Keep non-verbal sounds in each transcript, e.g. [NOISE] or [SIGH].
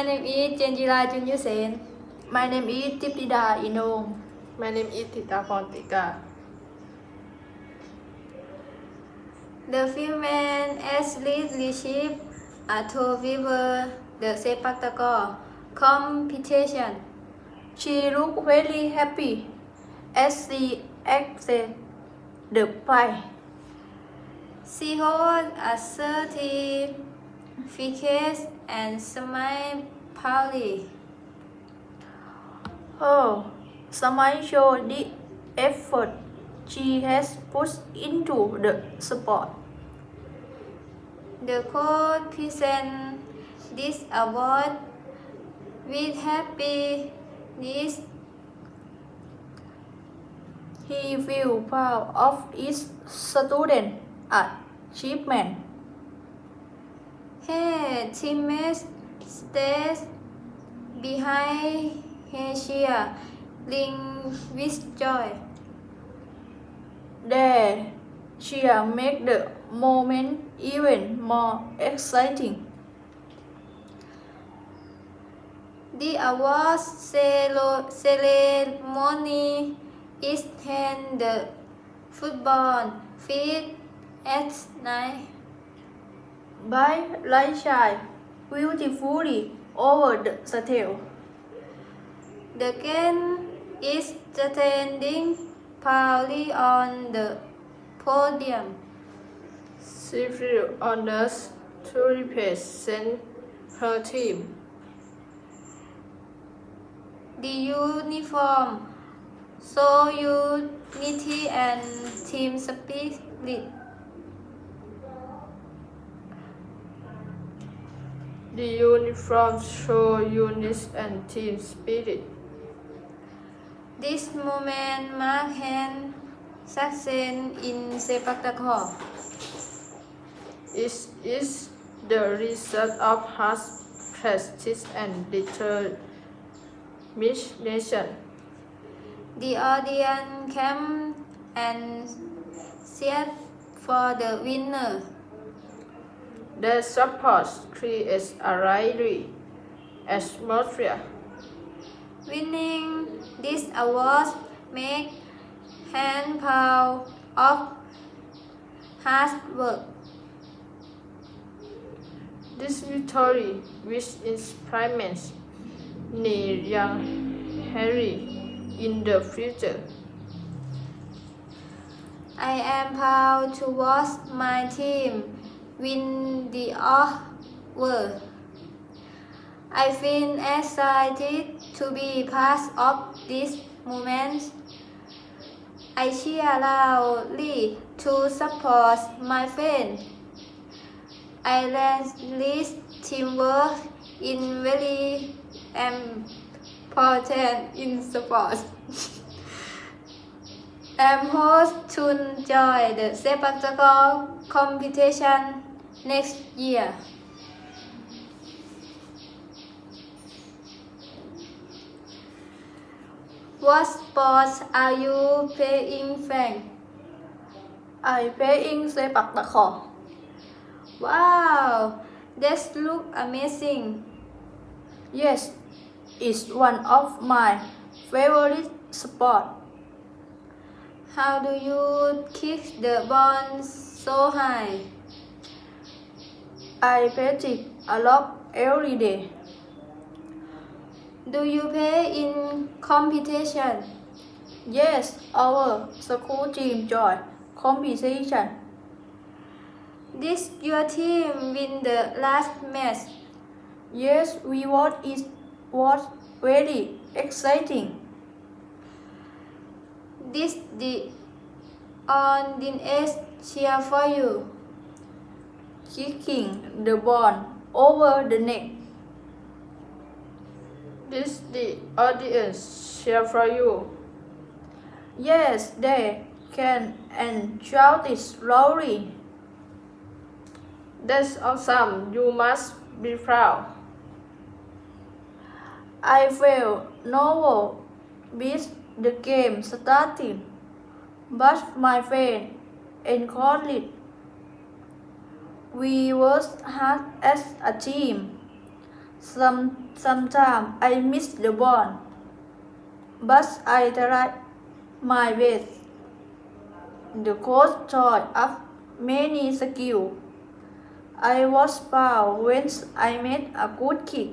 My name is Janjira Junyu Sen. My name is Tiptida Inong. My name is Tita Pontika. The female athlete received a two-viewer the sepak takraw competition. She looked very happy as she accepted the prize. She holds a certificate and smiled proudly. Her smile showed the effort she has put into the sport. The coach present this award with happiness. He feels proud of his student achievement. Her teammates stayed behind ring with joy. Their cheer make the moment even more exciting. The award ceremony is held the football field at night. By light shine beautifully over the stadium. The game is standing proudly on the podium. She feels honored to represent her team. The uniform show unity and team spirit. The uniform show unity and team spirit. This moment marks her success in sepak takraw. It is the result of hard practice and determination. The audience came and cheered for the winner. Their support creates a lively atmosphere. Winning this award make her proud of hard work. This victory, which inspires Neil young Harry in the future. I am proud to watch my team win the award. I feel excited to be part of this moment. I cheer loudly to support my friends. I this teamwork in very important in sports. [LAUGHS] I'm hope to enjoy the sepak competition next year. What sports are you playing, Frank? I playing sepak takraw. Wow, that look amazing. Yes, it's one of my favorite sport. How do you kick the ball so high? I practice a lot every day. Do you play in competition? Yes, our school team join competition. Did your team win the last match? Yes, we won. It was very exciting. This the audience cheer for you? Kicking the ball over the net. This the audience share for you. Yes, they can and it loudly. That's awesome. You must be proud. I felt nervous with the game starting, but my friend encouraged. We worked hard as a team Some sometimes I miss the ball, but I try my best. The coach taught us many skills. I was proud when I made a good kick.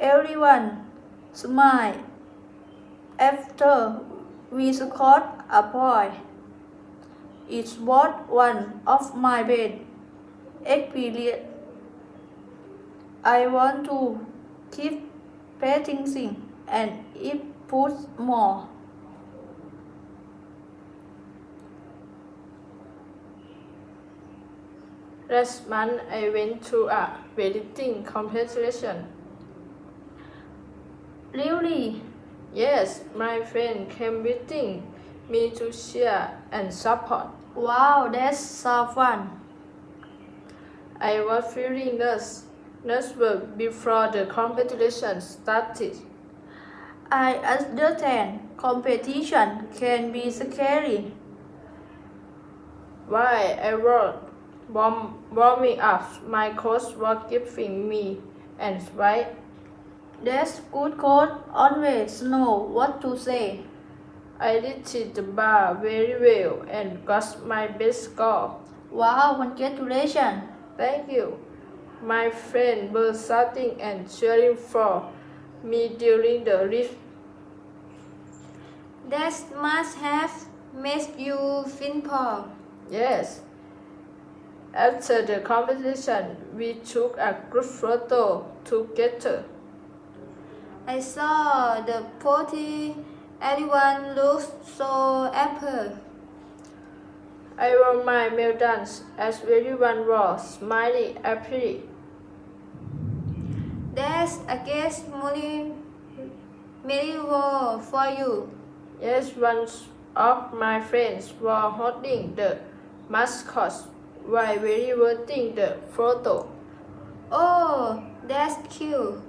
Everyone smiled after we scored a point. It was one of my best experiences. I want to keep practicing and it puts more. Last month I went to a weightlifting competition. Really? Yes, my friend came visiting me to share and support. Wow, that's so fun. I was feeling nervous, nervous before the competition started. I understand competition can be scary. While I was warm, warming up, my coach was giving me advice. That's good coach always know what to say. I lifted the bar very well and got my best score. Wow, congratulations. Thank you. My friends were shouting and cheering for me during the lift. That must have made you feel proud. Yes. After the competition, we took a group photo together. I saw the party. Everyone looks so happy. My male dance as everyone was smiling happily. That's against Molly Medieval for you. Yes, one of my friends was holding the mascot while we were taking the photo. Oh, that's cute.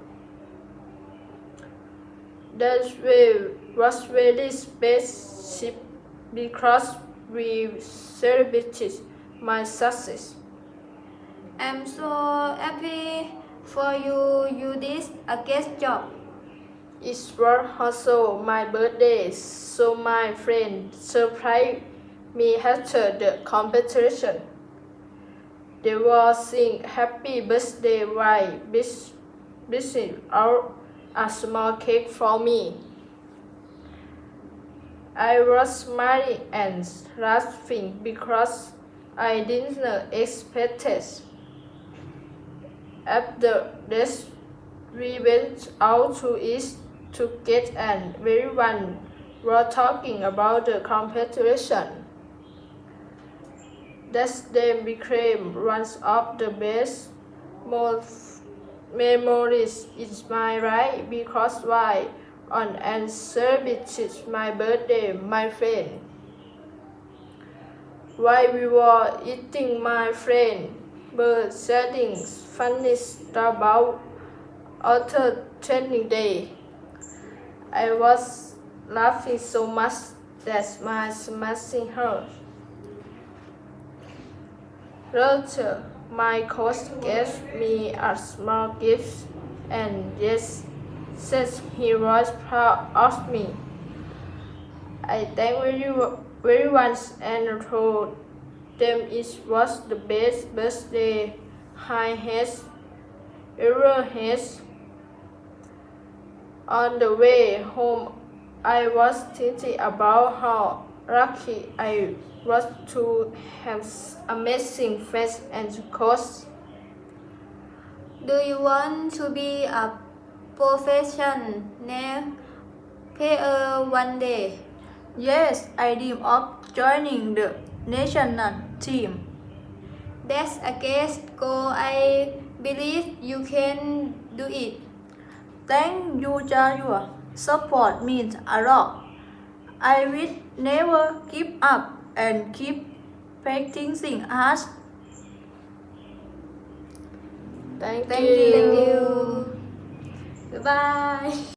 That's way was very special because we celebrated my success. I'm so happy for you. You did a great job. It was also my birthday, so my friend surprised me after the competition. They were singing happy birthday while dishing out a small cake for me. I was smiling and laughing because I didn't expect it. After this, we went out to eat to get and everyone were talking about the competition. That day became one of the best most memories in my life because why on and celebrated my birthday, my friend. While we were eating, my friend were saying funny about other training day. I was laughing so much that my smashing hurt. Later, my coach gave me a small gift and yes, said he was proud of me. I thanked very, very and told them it was the best birthday I had ever had. On the way home, I was thinking about how lucky I was to have amazing friends and coach. Do you want to be a professional player one day? Yes, I dream of joining the national team. That's a great goal. I believe you can do it. Thank you, Your Support means a lot. I will never give up and keep practicing hard. Thank, Thank you. Thank you. Bye bye.